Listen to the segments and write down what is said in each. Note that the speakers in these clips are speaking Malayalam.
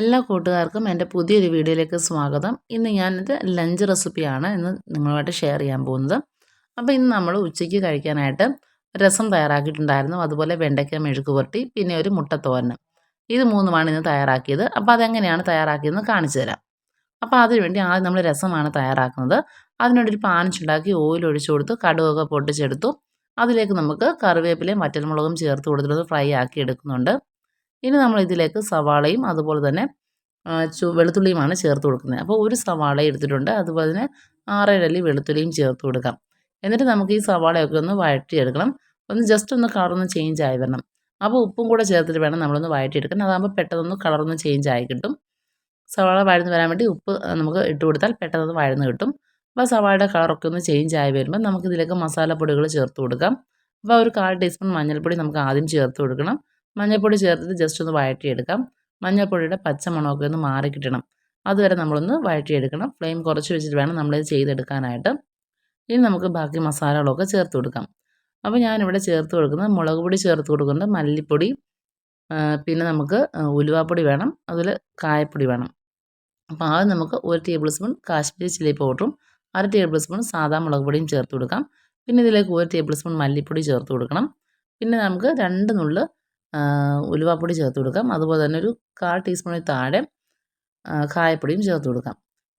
എല്ലാ കൂട്ടുകാർക്കും എന്റെ പുതിയൊരു വീഡിയോയിലേക്ക് സ്വാഗതം. ഇന്ന് ഞാനിത് ലഞ്ച് റെസിപ്പിയാണ് ഇന്ന് നിങ്ങളുമായിട്ട് ഷെയർ ചെയ്യാൻ പോകുന്നത്. അപ്പോൾ ഇന്ന് നമ്മൾ ഉച്ചയ്ക്ക് കഴിക്കാനായിട്ട് രസം തയ്യാറാക്കിയിട്ടുണ്ടായിരുന്നു. അതുപോലെ വെണ്ടയ്ക്ക മെഴുക്ക് പുരട്ടി പിന്നെ ഒരു മുട്ടത്തോരനും. ഇത് മൂന്നുമാണ് ഇന്ന് തയ്യാറാക്കിയത്. അപ്പോൾ അതെങ്ങനെയാണ് തയ്യാറാക്കിയതെന്ന് കാണിച്ചു തരാം. അപ്പോൾ അതിനുവേണ്ടി ആദ്യം നമ്മൾ രസമാണ് തയ്യാറാക്കുന്നത്. അതിനുവേണ്ടി ഒരു പാനിച്ചുണ്ടാക്കി ഓയിൽ കൊടുത്ത് കടുകൊക്കെ പൊട്ടിച്ചെടുത്തു. അതിലേക്ക് നമുക്ക് കറിവേപ്പിലയും വറ്റൽമുളകും ചേർത്ത് കൊടുത്തിട്ട് ഫ്രൈ ആക്കി എടുക്കുന്നുണ്ട്. ഇനി നമ്മൾ ഇതിലേക്ക് സവാളയും അതുപോലെ തന്നെ വെളുത്തുള്ളിയുമാണ് ചേർത്ത് കൊടുക്കുന്നത്. അപ്പോൾ ഒരു സവാള എടുത്തിട്ടുണ്ട്. അതുപോലെ തന്നെ ആറേഴല്ലി വെളുത്തുള്ളിയും ചേർത്ത് കൊടുക്കാം. എന്നിട്ട് നമുക്ക് ഈ സവാളയൊക്കെ ഒന്ന് വഴറ്റിയെടുക്കണം. ഒന്ന് ജസ്റ്റ് ഒന്ന് കളറൊന്ന് ചേഞ്ച് ആയി വരണം. അപ്പോൾ ഉപ്പും കൂടെ ചേർത്തിട്ട് വേണം നമ്മളൊന്ന് വഴറ്റിയെടുക്കണം അതാകുമ്പോൾ പെട്ടെന്നൊന്ന് കളറൊന്ന് ചേഞ്ച് ആയി കിട്ടും. സവാള വഴന്ന് വരാൻ വേണ്ടി ഉപ്പ് നമുക്ക് ഇട്ട് കൊടുത്താൽ പെട്ടെന്ന് വഴന്ന് കിട്ടും. അപ്പോൾ സവാളയുടെ കളറൊക്കെ ഒന്ന് ചേഞ്ച് ആയി വരുമ്പോൾ നമുക്കിതിലേക്ക് മസാലപ്പൊടികൾ ചേർത്ത് കൊടുക്കാം. അപ്പോൾ ഒരു കാൽ ടീസ്പൂൺ മഞ്ഞൾപ്പൊടി നമുക്ക് ആദ്യം ചേർത്ത് കൊടുക്കണം. മഞ്ഞൾപ്പൊടി ചേർത്തിട്ട് ജസ്റ്റ് ഒന്ന് വഴറ്റിയെടുക്കാം. മഞ്ഞൾപ്പൊടിയുടെ പച്ചമണമൊക്കെ ഒന്ന് മാറി കിട്ടണം. അതുവരെ നമ്മളൊന്ന് വഴറ്റിയെടുക്കണം. ഫ്ലെയിം കുറച്ച് വെച്ചിട്ട് വേണം നമ്മളിത് ചെയ്തെടുക്കാനായിട്ട്. ഇനി നമുക്ക് ബാക്കി മസാലകളൊക്കെ ചേർത്ത് കൊടുക്കാം. അപ്പോൾ ഞാനിവിടെ ചേർത്ത് കൊടുക്കുന്നത് മുളക് പൊടി ചേർത്ത് കൊടുക്കുന്നുണ്ട്. മല്ലിപ്പൊടി പിന്നെ നമുക്ക് ഉലുവാപ്പൊടി വേണം. അതിൽ കായപ്പൊടി വേണം. അപ്പോൾ ആദ്യം നമുക്ക് ഒരു ടേബിൾ സ്പൂൺ കാശ്മീരി ചില്ലി പൗഡറും അര ടേബിൾ സ്പൂൺ സാധാ മുളക് പൊടിയും ചേർത്ത് കൊടുക്കാം. പിന്നെ ഇതിലേക്ക് ഒരു ടേബിൾ സ്പൂൺ മല്ലിപ്പൊടി ചേർത്ത് കൊടുക്കണം. പിന്നെ നമുക്ക് രണ്ട് നുള്ള് ഉലുവാപ്പൊടി ചേർത്ത് കൊടുക്കാം. അതുപോലെ തന്നെ ഒരു കാൽ ടീസ്പൂണിൽ താഴെ കായപ്പൊടിയും ചേർത്ത് കൊടുക്കാം.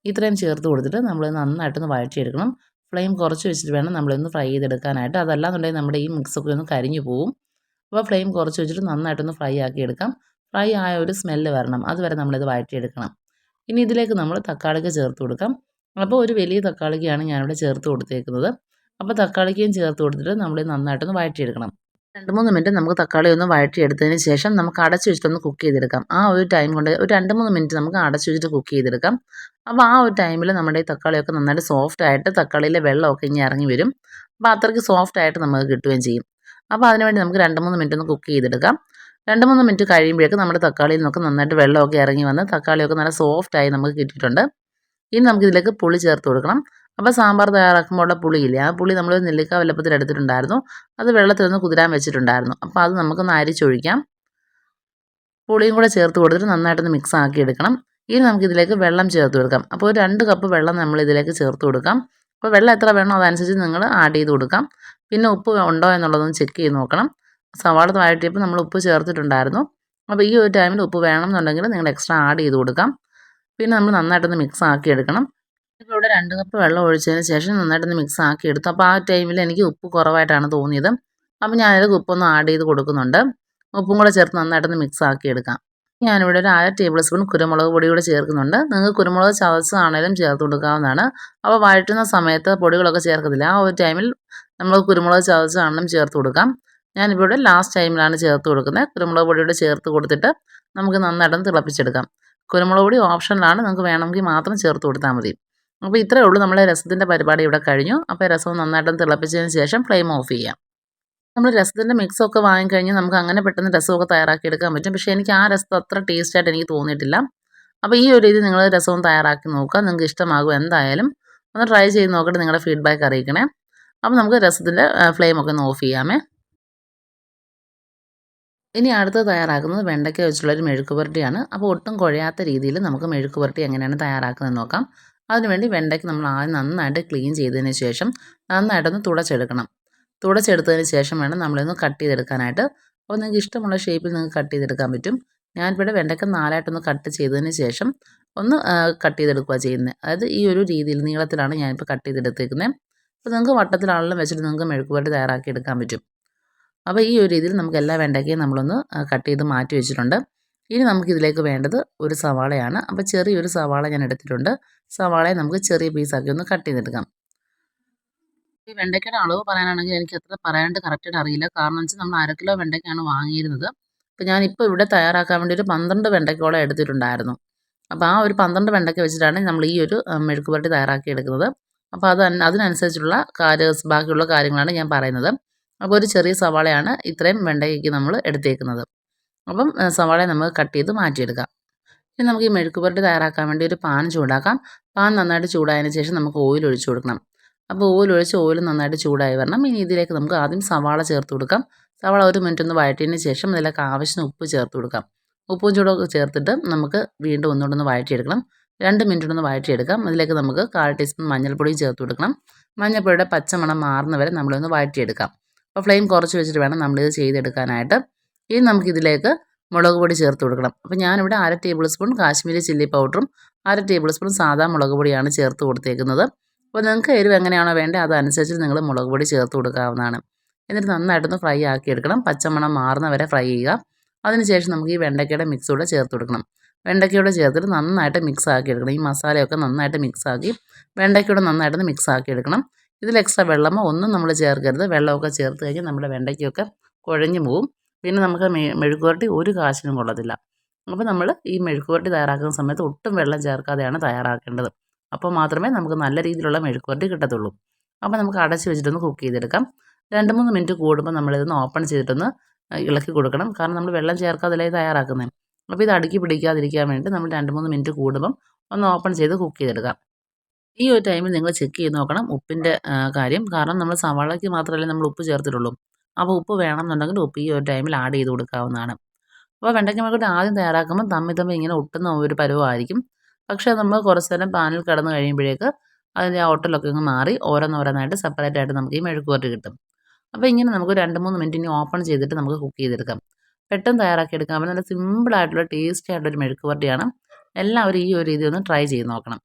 ഇത്രയും ചേർത്ത് കൊടുത്തിട്ട് നമ്മൾ നന്നായിട്ടൊന്ന് വഴറ്റിയെടുക്കണം. ഫ്ലെയിം കുറച്ച് വെച്ചിട്ട് വേണം നമ്മളൊന്ന് ഫ്രൈ ചെയ്തെടുക്കാനായിട്ട്. അതല്ലാന്നുണ്ടെങ്കിൽ നമ്മുടെ ഈ മിക്സൊക്കെ ഒന്ന് കരിഞ്ഞു പോവും. അപ്പോൾ ഫ്ലെയിം കുറച്ച് വെച്ചിട്ട് നന്നായിട്ടൊന്ന് ഫ്രൈ ആക്കി എടുക്കാം ഫ്രൈ ആയ ഒരു സ്മെല്ല് വരണം. അതുവരെ നമ്മളിത് വഴറ്റിയെടുക്കണം. ഇനി ഇതിലേക്ക് നമ്മൾ തക്കാളിക്ക് ചേർത്ത് കൊടുക്കാം. അപ്പോൾ ഒരു വലിയ തക്കാളിക്കാണ് ഞാനിവിടെ ചേർത്ത് കൊടുത്തേക്കുന്നത്. അപ്പോൾ തക്കാളിക്കയും ചേർത്ത് കൊടുത്തിട്ട് നമ്മൾ നന്നായിട്ടൊന്ന് വഴറ്റിയെടുക്കണം. രണ്ട് മൂന്ന് മിനിറ്റ് നമുക്ക് തക്കാളി ഒന്ന് വഴറ്റിയെടുത്തതിന് ശേഷം നമുക്ക് അടച്ചു വെച്ചിട്ടൊന്ന് കുക്ക് ചെയ്തെടുക്കാം. ആ ഒരു ടൈം കൊണ്ട് ഒരു രണ്ട് മൂന്ന് മിനിറ്റ് നമുക്ക് അടച്ചു വെച്ചിട്ട് കുക്ക് ചെയ്തെടുക്കാം. അപ്പോൾ ആ ഒരു ടൈമിൽ നമ്മുടെ ഈ തക്കാളിയൊക്കെ നന്നായിട്ട് സോഫ്റ്റ് ആയിട്ട് തക്കാളിയിലെ വെള്ളമൊക്കെ ഇനി ഇറങ്ങി വരും. അപ്പോൾ അത്രയ്ക്ക് സോഫ്റ്റ് ആയിട്ട് നമുക്ക് കിട്ടുകയും ചെയ്യും. അപ്പോൾ അതിനുവേണ്ടി നമുക്ക് രണ്ട് മൂന്ന് മിനിറ്റ് ഒന്ന് കുക്ക് ചെയ്തെടുക്കാം. രണ്ട് മൂന്ന് മിനിറ്റ് കഴിയുമ്പോഴേക്കും നമ്മുടെ തക്കാളിയിൽ നിന്നൊക്കെ നന്നായിട്ട് വെള്ളമൊക്കെ ഇറങ്ങി വന്ന് തക്കാളിയൊക്കെ നല്ല സോഫ്റ്റായി നമുക്ക് കിട്ടിയിട്ടുണ്ട്. ഇനി നമുക്കിതിലേക്ക് പുളി ചേർത്ത് കൊടുക്കണം. അപ്പോൾ സാമ്പാർ തയ്യാറാക്കുമ്പോൾ ഉള്ള പുളിയില്ലേ? ആ പുളി നമ്മൾ നെല്ലിക്ക വല്ലപ്പത്തിൽ എടുത്തിട്ടുണ്ടായിരുന്നു. അത് വെള്ളത്തിലൊന്ന് കുതിരാൻ വെച്ചിട്ടുണ്ടായിരുന്നു. അപ്പോൾ അത് നമുക്കൊന്ന് അരിച്ചൊഴിക്കാം. പുളിയും കൂടെ ചേർത്ത് കൊടുത്തിട്ട് നന്നായിട്ടൊന്ന് മിക്സ് ആക്കി എടുക്കണം. ഇനി നമുക്ക് ഇതിലേക്ക് വെള്ളം ചേർത്ത് കൊടുക്കാം. അപ്പോൾ ഒരു രണ്ട് കപ്പ് വെള്ളം നമ്മൾ ഇതിലേക്ക് ചേർത്ത് കൊടുക്കാം. അപ്പോൾ വെള്ളം എത്ര വേണോ അതനുസരിച്ച് നിങ്ങൾ ആഡ് ചെയ്ത് കൊടുക്കാം. പിന്നെ ഉപ്പ് ഉണ്ടോ എന്നുള്ളതൊന്ന് ചെക്ക് ചെയ്ത് നോക്കണം. സവാള വഴറ്റിയപ്പോൾ നമ്മൾ ഉപ്പ് ചേർത്തിട്ടുണ്ടായിരുന്നു. അപ്പോൾ ഈ ഒരു ടൈമിൽ ഉപ്പ് വേണം എന്നുണ്ടെങ്കിൽ നിങ്ങൾ എക്സ്ട്രാ ആഡ് ചെയ്ത് കൊടുക്കാം. പിന്നെ നമ്മൾ നന്നായിട്ടൊന്ന് മിക്സ് ആക്കി എടുക്കണം. ഇപ്പോൾ ഇവിടെ രണ്ട് കപ്പ് വെള്ളം ഒഴിച്ചതിന് ശേഷം നന്നായിട്ടൊന്ന് മിക്സ് ആക്കി എടുത്തു. അപ്പോൾ ആ ടൈമിൽ എനിക്ക് ഉപ്പ് കുറവായിട്ടാണ് തോന്നിയത്. അപ്പോൾ ഞാനത് ഉപ്പൊന്ന് ആഡ് ചെയ്ത് കൊടുക്കുന്നുണ്ട്. ഉപ്പും കൂടെ ചേർത്ത് നന്നായിട്ടൊന്ന് മിക്സ് ആക്കി എടുക്കാം. ഞാനിവിടെ ഒരു അര ടേബിൾ സ്പൂൺ കുരുമുളക് പൊടി കൂടെ ചേർക്കുന്നുണ്ട്. നിങ്ങൾക്ക് കുരുമുളക് ചതച്ചതാണേലും ചേർത്ത് കൊടുക്കാവുന്നതാണ്. അപ്പോൾ വഴറ്റുന്ന സമയത്ത് പൊടികളൊക്കെ ചേർക്കത്തില്ല. ആ ഒരു ടൈമിൽ നമ്മൾ കുരുമുളക് ചതച്ചതാണെങ്കിലും ചേർത്ത് കൊടുക്കാം. ഞാനിവിടെ ലാസ്റ്റ് ടൈമിലാണ് ചേർത്ത് കൊടുക്കുന്നത്. കുരുമുളക് പൊടിയുടെ ചേർത്ത് കൊടുത്തിട്ട് നമുക്ക് നന്നായിട്ടൊന്ന് തിളപ്പിച്ചെടുക്കാം. കുരുമുളക് പൊടി ഓപ്ഷനിലാണ് നിങ്ങൾക്ക് വേണമെങ്കിൽ മാത്രം ചേർത്ത് കൊടുത്താൽ മതി. അപ്പോൾ ഇത്രയേ ഉള്ളൂ നമ്മളെ രസത്തിന്റെ പരിപാടി ഇവിടെ കഴിഞ്ഞു. അപ്പോൾ രസം നന്നായിട്ട് തിളപ്പിച്ചതിന് ശേഷം ഫ്ലെയിം ഓഫ് ചെയ്യാം. നമ്മൾ രസത്തിന്റെ മിക്സൊക്കെ വാങ്ങിക്കഴിഞ്ഞാൽ നമുക്ക് അങ്ങനെ പെട്ടെന്ന് രസമൊക്കെ തയ്യാറാക്കി എടുക്കാൻ പറ്റും. പക്ഷേ എനിക്ക് ആ രസം അത്ര ടേസ്റ്റായിട്ട് എനിക്ക് തോന്നിയിട്ടില്ല. അപ്പോൾ ഈ ഒരു രീതി നിങ്ങൾ രസവും തയ്യാറാക്കി നോക്കുക. നിങ്ങൾക്ക് ഇഷ്ടമാകും എന്തായാലും ഒന്ന് ട്രൈ ചെയ്ത് നോക്കിയിട്ട് നിങ്ങളുടെ ഫീഡ്ബാക്ക് അറിയിക്കണേ. അപ്പോൾ നമുക്ക് രസത്തിന്റെ ഫ്ലെയിമൊക്കെ ഒന്ന് ഓഫ് ചെയ്യാമേ. ഇനി അടുത്ത് തയ്യാറാക്കുന്നത് വെണ്ടയ്ക്ക വെച്ചുള്ളൊരു മെഴുക്ക് പുരട്ടിയാണ് അപ്പോൾ ഒട്ടും കുഴയാത്ത രീതിയിൽ നമുക്ക് മെഴുക്കുപുരട്ടി എങ്ങനെയാണ് തയ്യാറാക്കുന്നത് നോക്കാം. അതിനുവേണ്ടി വെണ്ടയ്ക്ക് നമ്മൾ ആദ്യം നന്നായിട്ട് ക്ലീൻ ചെയ്തതിന് ശേഷം നന്നായിട്ടൊന്ന് തുടച്ചെടുക്കണം. തുടച്ചെടുത്തതിന് ശേഷം വേണം നമ്മളിന്ന് കട്ട് ചെയ്തെടുക്കാനായിട്ട്. അപ്പോൾ നിങ്ങൾക്ക് ഇഷ്ടമുള്ള ഷേപ്പിൽ നിങ്ങൾക്ക് കട്ട് ചെയ്തെടുക്കാൻ പറ്റും. ഞാനിവിടെ വെണ്ടയ്ക്ക നാലായിട്ടൊന്ന് കട്ട് ചെയ്തതിന് ശേഷം ഒന്ന് കട്ട് ചെയ്തെടുക്കുക ചെയ്യുന്നത്. അതായത് ഈ ഒരു രീതിയിൽ നീളത്തിലാണ് ഞാനിപ്പോൾ കട്ട് ചെയ്തെടുത്തേക്കുന്നത്. അപ്പോൾ നിങ്ങൾക്ക് വട്ടത്തിലാണെങ്കിലും വെച്ചിട്ട് നിങ്ങൾക്ക് മെഴുക്കുപുരട്ടി തയ്യാറാക്കി എടുക്കാൻ പറ്റും. അപ്പോൾ ഈ ഒരു രീതിയിൽ നമുക്ക് എല്ലാ വെണ്ടയ്ക്കയും നമ്മളൊന്ന് കട്ട് ചെയ്ത് മാറ്റി വെച്ചിട്ടുണ്ട്. ഇനി നമുക്കിതിലേക്ക് വേണ്ടത് ഒരു സവാളയാണ്. അപ്പോൾ ചെറിയൊരു സവാള ഞാൻ എടുത്തിട്ടുണ്ട്. സവാളയെ നമുക്ക് ചെറിയ പീസാക്കി ഒന്ന് കട്ട് ചെയ്തെടുക്കാം. ഈ വെണ്ടയ്ക്കയുടെ അളവ് പറയാനാണെങ്കിൽ എനിക്ക് എത്ര പറയാണ്ട് കറക്റ്റായിട്ട് അറിയില്ല. കാരണം വെച്ചാൽ നമ്മൾ അര കിലോ വെണ്ടയ്ക്കാണ് വാങ്ങിയിരുന്നത്. അപ്പോൾ ഞാനിപ്പോൾ ഇവിടെ തയ്യാറാക്കാൻ വേണ്ടി ഒരു പന്ത്രണ്ട് വെണ്ടയ്ക്കോളം എടുത്തിട്ടുണ്ടായിരുന്നു. അപ്പോൾ ആ ഒരു പന്ത്രണ്ട് വെണ്ടയ്ക്ക വെച്ചിട്ടാണ് നമ്മൾ ഈ ഒരു മെഴുക്ക് പുരട്ടി തയ്യാറാക്കി എടുക്കുന്നത്. അപ്പോൾ അത് അതിനനുസരിച്ചുള്ള കാര്യ ബാക്കിയുള്ള കാര്യങ്ങളാണ് ഞാൻ പറയുന്നത്. അപ്പോൾ ഒരു ചെറിയ സവാളയാണ് ഇത്രയും വെണ്ടയ്ക്ക് നമ്മൾ എടുത്തേക്കുന്നത്. അപ്പം സവാള നമുക്ക് കട്ട് ചെയ്ത് മാറ്റിയെടുക്കാം. ഇനി നമുക്ക് ഈ മെഴുക്ക് പുരട്ടി തയ്യാറാക്കാൻ വേണ്ടി ഒരു പാൻ ചൂടാക്കാം. പാൻ നന്നായിട്ട് ചൂടായതിന് ശേഷം നമുക്ക് ഓയിൽ ഒഴിച്ചു കൊടുക്കണം. അപ്പോൾ ഓയിൽ ഒഴിച്ച് ഓയിൽ നന്നായിട്ട് ചൂടായി വരണം. ഇനി ഇതിലേക്ക് നമുക്ക് ആദ്യം സവാള ചേർത്ത് കൊടുക്കാം. സവാള ഒരു മിനിറ്റ് ഒന്ന് വഴറ്റിയതിന് ശേഷം ഇതിലേക്ക് ആവശ്യത്തിന് ഉപ്പ് ചേർത്ത് കൊടുക്കാം. ഉപ്പും ചൂടൊക്കെ ചേർത്തിട്ട് നമുക്ക് വീണ്ടും ഒന്നുകൂടെ ഒന്ന് വഴറ്റിയെടുക്കണം. രണ്ട് മിനിറ്റ് ഒന്ന് വഴറ്റിയെടുക്കാം. അതിലേക്ക് നമുക്ക് കാൽ ടീസ്പൂൺ മഞ്ഞൾപ്പൊടിയും ചേർത്ത് കൊടുക്കണം. മഞ്ഞൾപ്പൊടിയുടെ പച്ചമണം മാറുന്ന വരെ നമ്മളൊന്ന് വഴറ്റിയെടുക്കാം. അപ്പോൾ ഫ്ലെയിം കുറച്ച് വെച്ചിട്ട് വേണം നമ്മളിത് ചെയ്തെടുക്കാനായിട്ട്. ഇനി നമുക്കിതിലേക്ക് മുളക് പൊടി ചേർത്ത് കൊടുക്കണം. അപ്പോൾ ഞാനിവിടെ അര ടേബിൾ സ്പൂൺ കാശ്മീരി ചില്ലി പൗഡറും അര ടേബിൾ സ്പൂൺ സാധാ മുളക് പൊടിയാണ് ചേർത്ത് കൊടുത്തേക്കുന്നത്. അപ്പോൾ നിങ്ങൾക്ക് എരിവ് എങ്ങനെയാണോ വേണ്ടത് അതനുസരിച്ച് നിങ്ങൾ മുളക് പൊടി ചേർത്ത് കൊടുക്കാവുന്നതാണ്. എന്നിട്ട് നന്നായിട്ടൊന്ന് ഫ്രൈ ആക്കി എടുക്കണം. പച്ചമണം മാറുന്ന വരെ ഫ്രൈ ചെയ്യുക. അതിനുശേഷം നമുക്ക് ഈ വെണ്ടയ്ക്കയുടെ മിക്സ് കൂടെ ചേർത്ത് കൊടുക്കണം. വെണ്ടയ്ക്കയോടെ ചേർത്തിട്ട് നന്നായിട്ട് മിക്സ് ആക്കി എടുക്കണം. ഈ മസാലയൊക്കെ നന്നായിട്ട് മിക്സ് ആക്കി വെണ്ടയ്ക്കയോടെ നന്നായിട്ടൊന്ന് മിക്സ് ആക്കി എടുക്കണം. ഇതിൽ എക്സ്ട്രാ വെള്ളമോ ഒന്നും നമ്മൾ ചേർക്കരുത്. വെള്ളമൊക്കെ ചേർത്ത് കഴിഞ്ഞാൽ നമ്മുടെ വെണ്ടയ്ക്കൊക്കെ കുഴഞ്ഞു പോവും. പിന്നെ നമുക്ക് മെഴുക്കുവരട്ടി ഒരു കാശിനും കൊള്ളത്തില്ല. അപ്പോൾ നമ്മൾ ഈ മെഴുക്കുവരട്ടി തയ്യാറാക്കുന്ന സമയത്ത് ഒട്ടും വെള്ളം ചേർക്കാതെയാണ് തയ്യാറാക്കേണ്ടത്. അപ്പോൾ മാത്രമേ നമുക്ക് നല്ല രീതിയിലുള്ള മെഴുക്കുവരട്ടി കിട്ടത്തുള്ളൂ. അപ്പോൾ നമുക്ക് അടച്ച് വെച്ചിട്ടൊന്ന് കുക്ക് ചെയ്തെടുക്കാം. രണ്ട് മൂന്ന് മിനിറ്റ് കൂടുമ്പോൾ നമ്മളിതൊന്ന് ഓപ്പൺ ചെയ്തിട്ടൊന്ന് ഇളക്കി കൊടുക്കണം. കാരണം നമ്മൾ വെള്ളം ചേർക്കാതല്ലേ തയ്യാറാക്കുന്നത് അപ്പോൾ ഇത് അടുക്കി പിടിക്കാതിരിക്കാൻ വേണ്ടി നമ്മൾ രണ്ട് മൂന്ന് മിനിറ്റ് കൂടുമ്പം ഒന്ന് ഓപ്പൺ ചെയ്ത് കുക്ക് ചെയ്തെടുക്കാം. ഈ ഒരു ടൈമിൽ നിങ്ങൾ ചെക്ക് ചെയ്ത് നോക്കണം ഉപ്പിന്റെ കാര്യം. കാരണം നമ്മൾ സവാളയ്ക്ക് മാത്രമല്ലേ നമ്മൾ ഉപ്പ് ചേർത്തിട്ടുള്ളൂ. അപ്പോൾ ഉപ്പ് വേണമെന്നുണ്ടെങ്കിൽ ഉപ്പ് ഈ ഒരു ടൈമിൽ ആഡ് ചെയ്ത് കൊടുക്കാവുന്നതാണ്. അപ്പോൾ വെണ്ടയ്ക്ക മെഴുക്കുവരട്ടി ആദ്യം തയ്യാറാക്കുമ്പോൾ തമ്മി തമ്മി ഇങ്ങനെ ഒട്ടുന്ന ഒരു പരുവമായിരിക്കും. പക്ഷേ നമ്മൾ കുറച്ച് നേരം പാനിൽ കിടന്ന് കഴിയുമ്പോഴേക്ക് അതിന്റെ ആ ഒട്ടലൊക്കെ ഇങ്ങ് മാറി ഓരോന്നോരോന്നായിട്ട് സെപ്പറേറ്റ് ആയിട്ട് നമുക്ക് ഈ മെഴുക്കുവരട്ടി കിട്ടും. അപ്പോൾ ഇങ്ങനെ നമുക്ക് രണ്ട് മൂന്ന് മിനിറ്റ് ഇനി ഓപ്പൺ ചെയ്തിട്ട് നമുക്ക് കുക്ക് ചെയ്തെടുക്കാം. പെട്ടെന്ന് തയ്യാറാക്കി എടുക്കാൻ പറ്റും നല്ല സിമ്പിളായിട്ടുള്ള ടേസ്റ്റി ഒരു മെഴുക്കുവരട്ടിയാണ്. എല്ലാവരും ഈ ഒരു രീതി ഒന്ന് ട്രൈ ചെയ്ത് നോക്കണം.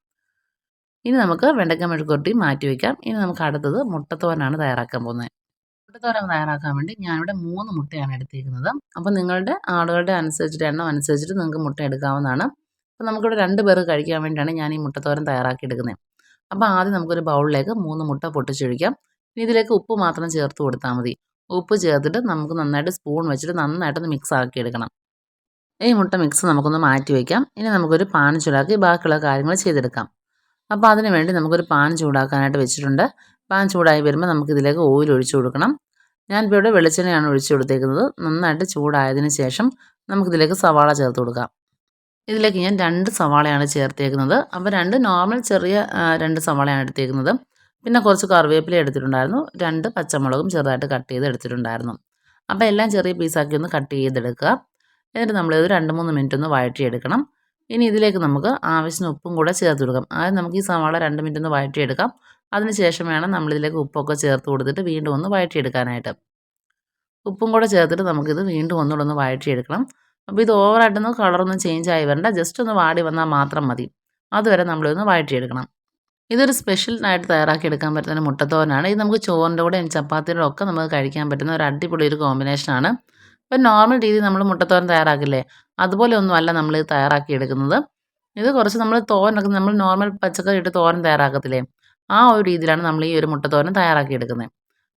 ഇനി നമുക്ക് വെണ്ടയ്ക്ക മെഴുക്കുവരട്ടി മാറ്റി വയ്ക്കാം. ഇനി നമുക്ക് അടുത്തത് മുട്ടത്തോരനാണ് തയ്യാറാക്കാൻ പോകുന്നത്. മുട്ടത്തോരൻ തയ്യാറാക്കാൻ വേണ്ടി ഞാനിവിടെ മൂന്ന് മുട്ടയാണ് എടുത്തിരിക്കുന്നത്. അപ്പോൾ നിങ്ങളുടെ ആളുകളുടെ അനുസരിച്ചിട്ട് എണ്ണം അനുസരിച്ചിട്ട് നിങ്ങൾക്ക് മുട്ട എടുക്കാവുന്നതാണ്. അപ്പോൾ നമുക്കിവിടെ രണ്ട് പേർക്ക് കഴിക്കാൻ വേണ്ടിയാണ് ഞാൻ ഈ മുട്ടത്തോരൻ തയ്യാറാക്കി എടുക്കുന്നത് അപ്പോൾ ആദ്യം നമുക്കൊരു ബൗളിലേക്ക് മൂന്ന് മുട്ട പൊട്ടിച്ചൊഴിക്കാം. ഇനി ഇതിലേക്ക് ഉപ്പ് മാത്രം ചേർത്ത് കൊടുത്താൽ മതി. ഉപ്പ് ചേർത്തിട്ട് നമുക്ക് നന്നായിട്ട് സ്പൂൺ വെച്ചിട്ട് നന്നായിട്ടൊന്ന് മിക്സ് ആക്കി എടുക്കണം. ഈ മുട്ട മിക്സ് നമുക്കൊന്ന് മാറ്റി വയ്ക്കാം ഇനി നമുക്കൊരു പാൻ ചൂടാക്കി ബാക്കിയുള്ള കാര്യങ്ങൾ ചെയ്തെടുക്കാം. അപ്പോൾ അതിന് വേണ്ടി നമുക്കൊരു പാൻ ചൂടാക്കാനായിട്ട് വെച്ചിട്ടുണ്ട്. പാൻ ചൂടായി വരുമ്പോൾ നമുക്കിതിലേക്ക് ഓയിൽ ഒഴിച്ചു കൊടുക്കണം. ഞാനിപ്പോൾ ഇവിടെ വെളിച്ചെണ്ണയാണ് ഒഴിച്ചു കൊടുത്തേക്കുന്നത്. നന്നായിട്ട് ചൂടായതിനു ശേഷം നമുക്കിതിലേക്ക് സവാള ചേർത്ത് കൊടുക്കാം. ഇതിലേക്ക് ഞാൻ രണ്ട് സവാളയാണ് ചേർത്തേക്കുന്നത്. അപ്പോൾ രണ്ട് നോർമൽ ചെറിയ രണ്ട് സവാളയാണ് എടുത്തേക്കുന്നത്. പിന്നെ കുറച്ച് കറിവേപ്പില എടുത്തിട്ടുണ്ടായിരുന്നു. രണ്ട് പച്ചമുളകും ചെറുതായിട്ട് കട്ട് ചെയ്ത് എടുത്തിട്ടുണ്ടായിരുന്നു. അപ്പോൾ എല്ലാം ചെറിയ പീസാക്കി ഒന്ന് കട്ട് ചെയ്തെടുക്കുക. എന്നിട്ട് നമ്മളിത് രണ്ട് മൂന്ന് മിനിറ്റ് ഒന്ന് വഴറ്റിയെടുക്കണം. ഇനി ഇതിലേക്ക് നമുക്ക് ആവശ്യത്തിന് ഉപ്പും കൂടെ ചേർത്ത് കൊടുക്കാം. ആദ്യം നമുക്ക് ഈ സവാള രണ്ട് മിനിറ്റ് ഒന്ന് വഴറ്റിയെടുക്കാം. അതിന് ശേഷം വേണം നമ്മളിതിലേക്ക് ഉപ്പൊക്കെ ചേർത്ത് കൊടുത്തിട്ട് വീണ്ടും ഒന്ന് വഴറ്റിയെടുക്കാനായിട്ട്. ഉപ്പും കൂടെ ചേർത്തിട്ട് നമുക്കിത് വീണ്ടും ഒന്നുകൂടെ ഒന്ന് വഴറ്റിയെടുക്കണം. അപ്പോൾ ഇത് ഓവറായിട്ടൊന്നും കളറൊന്നും ചേഞ്ച് ആയി വരണ്ട. ജസ്റ്റ് ഒന്ന് വാടി വന്നാൽ മാത്രം മതി. അതുവരെ നമ്മളിതൊന്ന് വഴറ്റിയെടുക്കണം. ഇതൊരു സ്പെഷ്യൽ ആയിട്ട് തയ്യാറാക്കി എടുക്കാൻ പറ്റുന്ന മുട്ടത്തോരനാണ്. ഇത് നമുക്ക് ചോറിന്റെ കൂടെയും ചപ്പാത്തിയുടെ ഒക്കെ നമുക്ക് കഴിക്കാൻ പറ്റുന്ന ഒരു അടിപൊളി ഒരു കോമ്പിനേഷനാണ് ഇപ്പം നോർമൽ രീതിയിൽ നമ്മൾ മുട്ടത്തോരൻ തയ്യാറാക്കില്ലേ? അതുപോലെ ഒന്നുമല്ല നമ്മൾ ഇത് തയ്യാറാക്കി എടുക്കുന്നത് ഇത് കുറച്ച് നമ്മൾ തോരനൊക്കെ നമ്മൾ നോർമൽ പച്ചക്കറി ഇട്ട് തോരൻ തയ്യാറാക്കത്തില്ലേ? ആ ഒരു രീതിയിലാണ് നമ്മൾ ഈ ഒരു മുട്ടത്തോരൻ തയ്യാറാക്കി എടുക്കുന്നത്.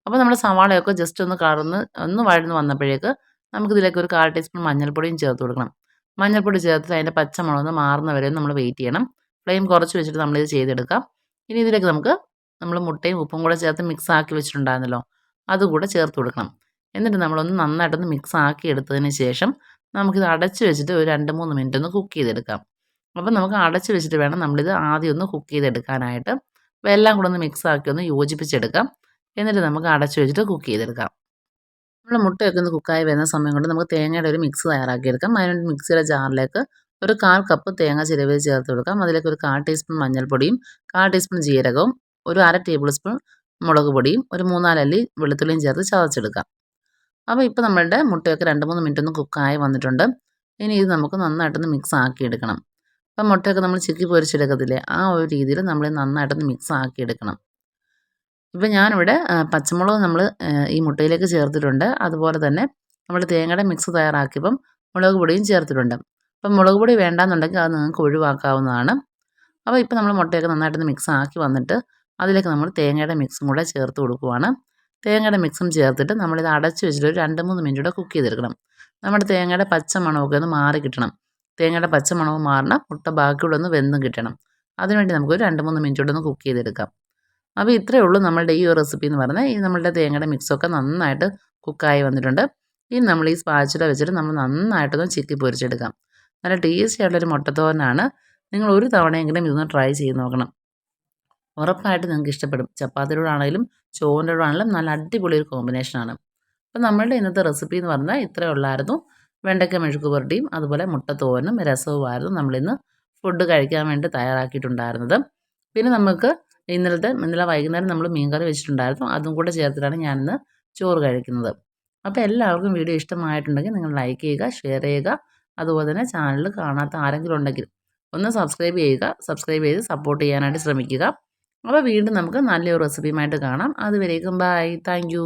അപ്പോൾ നമ്മൾ സവാളയൊക്കെ ജസ്റ്റ് ഒന്ന് കറന്ന് ഒന്ന് വഴന്ന് വന്നപ്പോഴേക്ക് നമുക്കിതിലേക്ക് ഒരു കാൽ ടീസ്പൂൺ മഞ്ഞൾപ്പൊടിയും ചേർത്ത് കൊടുക്കണം. മഞ്ഞൾപ്പൊടി ചേർത്ത് അതിന്റെ പച്ചമുളക് മാറുന്ന വരെ നമ്മൾ വെയിറ്റ് ചെയ്യണം. ഫ്ലെയിം കുറച്ച് വെച്ചിട്ട് നമ്മളിത് ചെയ്തെടുക്കാം. ഇനി ഇതിലേക്ക് നമുക്ക് നമ്മൾ മുട്ടയും ഉപ്പും കൂടെ ചേർത്ത് മിക്സ് ആക്കി വെച്ചിട്ടുണ്ടായിരുന്നല്ലോ അതുകൂടെ ചേർത്ത് കൊടുക്കണം. എന്നിട്ട് നമ്മളൊന്ന് നന്നായിട്ടൊന്ന് മിക്സ് ആക്കി എടുത്തതിന് ശേഷം നമുക്കിത് അടച്ച് വെച്ചിട്ട് ഒരു രണ്ട് മൂന്ന് മിനിറ്റ് ഒന്ന് കുക്ക് ചെയ്തെടുക്കാം. അപ്പം നമുക്ക് അടച്ച് വെച്ചിട്ട് വേണം നമ്മളിത് ആദ്യം ഒന്ന് കുക്ക് ചെയ്തെടുക്കാനായിട്ട്. അപ്പോൾ എല്ലാം കൂടെ ഒന്ന് മിക്സ് ആക്കി ഒന്ന് യോജിപ്പിച്ചെടുക്കാം. എന്നിട്ട് നമുക്ക് അടച്ച് വെച്ചിട്ട് കുക്ക് ചെയ്തെടുക്കാം. നമ്മൾ മുട്ടയൊക്കെ ഒന്ന് കുക്കായി വരുന്ന സമയം കൊണ്ട് നമുക്ക് തേങ്ങയുടെ ഒരു മിക്സ് തയ്യാറാക്കിയെടുക്കാം. അതിനൊരു മിക്സിയുടെ ജാറിലേക്ക് ഒരു കാൽ കപ്പ് തേങ്ങ ചിരവി ചേർത്ത് കൊടുക്കാം. അതിലേക്ക് ഒരു കാൽ ടീസ്പൂൺ മഞ്ഞൾപ്പൊടിയും കാൽ ടീസ്പൂൺ ജീരകവും ഒരു അര ടേബിൾ സ്പൂൺ മുളക് പൊടിയും ഒരു മൂന്നാലല്ലി വെളുത്തുള്ളിയും ചേർത്ത് ചതച്ചെടുക്കാം. അപ്പോൾ ഇപ്പോൾ നമ്മളുടെ മുട്ടയൊക്കെ രണ്ട് മൂന്ന് മിനിറ്റ് ഒന്ന് കുക്കായി വന്നിട്ടുണ്ട്. ഇനി ഇത് നമുക്ക് നന്നായിട്ടൊന്ന് മിക്സ് ആക്കി എടുക്കണം അപ്പം മുട്ടയൊക്കെ നമ്മൾ ചിക്കി പൊരിച്ചെടുക്കത്തില്ലേ ആ ഒരു രീതിയിൽ നമ്മൾ നന്നായിട്ടൊന്ന് മിക്സ് ആക്കി എടുക്കണം. ഇപ്പം ഞാനിവിടെ പച്ചമുളക് നമ്മൾ ഈ മുട്ടയിലേക്ക് ചേർത്തിട്ടുണ്ട്. അതുപോലെ തന്നെ നമ്മൾ തേങ്ങയുടെ മിക്സ് തയ്യാറാക്കിയപ്പം മുളക് പൊടിയും ചേർത്തിട്ടുണ്ട്. അപ്പം മുളക് പൊടി വേണ്ടാന്നുണ്ടെങ്കിൽ അത് നിങ്ങൾക്ക് ഒഴിവാക്കാവുന്നതാണ്. അപ്പോൾ ഇപ്പോൾ നമ്മൾ മുട്ടയൊക്കെ നന്നായിട്ടൊന്ന് മിക്സ് ആക്കി വന്നിട്ട് അതിലേക്ക് നമ്മൾ തേങ്ങയുടെ മിക്സും കൂടെ ചേർത്ത് കൊടുക്കുവാണ്. തേങ്ങയുടെ മിക്സും ചേർത്തിട്ട് നമ്മളിത് അടച്ച് വെച്ചിട്ട് ഒരു രണ്ട് മൂന്ന് മിനിറ്റ് കൂടെ കുക്ക് ചെയ്തെടുക്കണം. നമ്മുടെ തേങ്ങയുടെ പച്ച മണമൊക്കെ ഒന്ന് മാറി കിട്ടണം. തേങ്ങയുടെ പച്ചമണവും മാറണം മുട്ട ബാക്കിയുള്ള ഒന്ന് വെന്തും കിട്ടണം. അതിനുവേണ്ടി നമുക്ക് ഒരു രണ്ട് മൂന്ന് മിനിറ്റ് കൂടെ ഒന്ന് കുക്ക് ചെയ്തെടുക്കാം. അപ്പോൾ ഇത്രയേ ഉള്ളൂ നമ്മളുടെ ഈ റെസിപ്പി എന്ന് പറഞ്ഞാൽ ഈ നമ്മളുടെ തേങ്ങയുടെ മിക്സൊക്കെ നന്നായിട്ട് കുക്കായി വന്നിട്ടുണ്ട്. ഇനി നമ്മൾ ഈ സ്പാച്ചുല വെച്ചിട്ട് നമ്മൾ നന്നായിട്ടൊന്ന് ചിക്കി പൊരിച്ചെടുക്കാം. നല്ല ടേസ്റ്റി ആയിട്ടുള്ളൊരു മുട്ടത്തോരനാണ്. നിങ്ങൾ ഒരു തവണയെങ്കിലും ഇതൊന്ന് ട്രൈ ചെയ്ത് നോക്കണം. ഉറപ്പായിട്ട് നിങ്ങൾക്ക് ഇഷ്ടപ്പെടും. ചപ്പാത്തിയോടാണെങ്കിലും ചോറിന്റെ ആണെങ്കിലും നല്ല അടിപൊളി ഒരു കോമ്പിനേഷനാണ് അപ്പം നമ്മളുടെ ഇന്നത്തെ റെസിപ്പി എന്ന് പറഞ്ഞാൽ ഇത്രയേ ഉള്ളായിരുന്നു. വെണ്ടയ്ക്ക മെഴുക്ക് പുരട്ടിയും അതുപോലെ മുട്ടത്തോരനും രസവുമായിരുന്നു നമ്മളിന്ന് ഫുഡ് കഴിക്കാൻ വേണ്ടി തയ്യാറാക്കിയിട്ടുണ്ടായിരുന്നത്. പിന്നെ നമുക്ക് ഇന്നലത്തെ ഇന്നലെ വൈകുന്നേരം നമ്മൾ മീൻകറി വെച്ചിട്ടുണ്ടായിരുന്നു. അതും കൂടെ ചേർത്തിട്ടാണ് ഞാനിന്ന് ചോറ് കഴിക്കുന്നത്. അപ്പോൾ എല്ലാവർക്കും വീഡിയോ ഇഷ്ടമായിട്ടുണ്ടെങ്കിൽ നിങ്ങൾ ലൈക്ക് ചെയ്യുക ഷെയർ ചെയ്യുക. അതുപോലെ തന്നെ ചാനൽ കാണാത്ത ആരെങ്കിലും ഉണ്ടെങ്കിൽ ഒന്ന് സബ്സ്ക്രൈബ് ചെയ്യുക സബ്സ്ക്രൈബ് ചെയ്ത് സപ്പോർട്ട് ചെയ്യാനായിട്ട് ശ്രമിക്കുക. അപ്പോൾ വീണ്ടും നമുക്ക് നല്ലൊരു റെസിപ്പിയുമായിട്ട് കാണാം. അതുവരേക്കും ബൈ താങ്ക്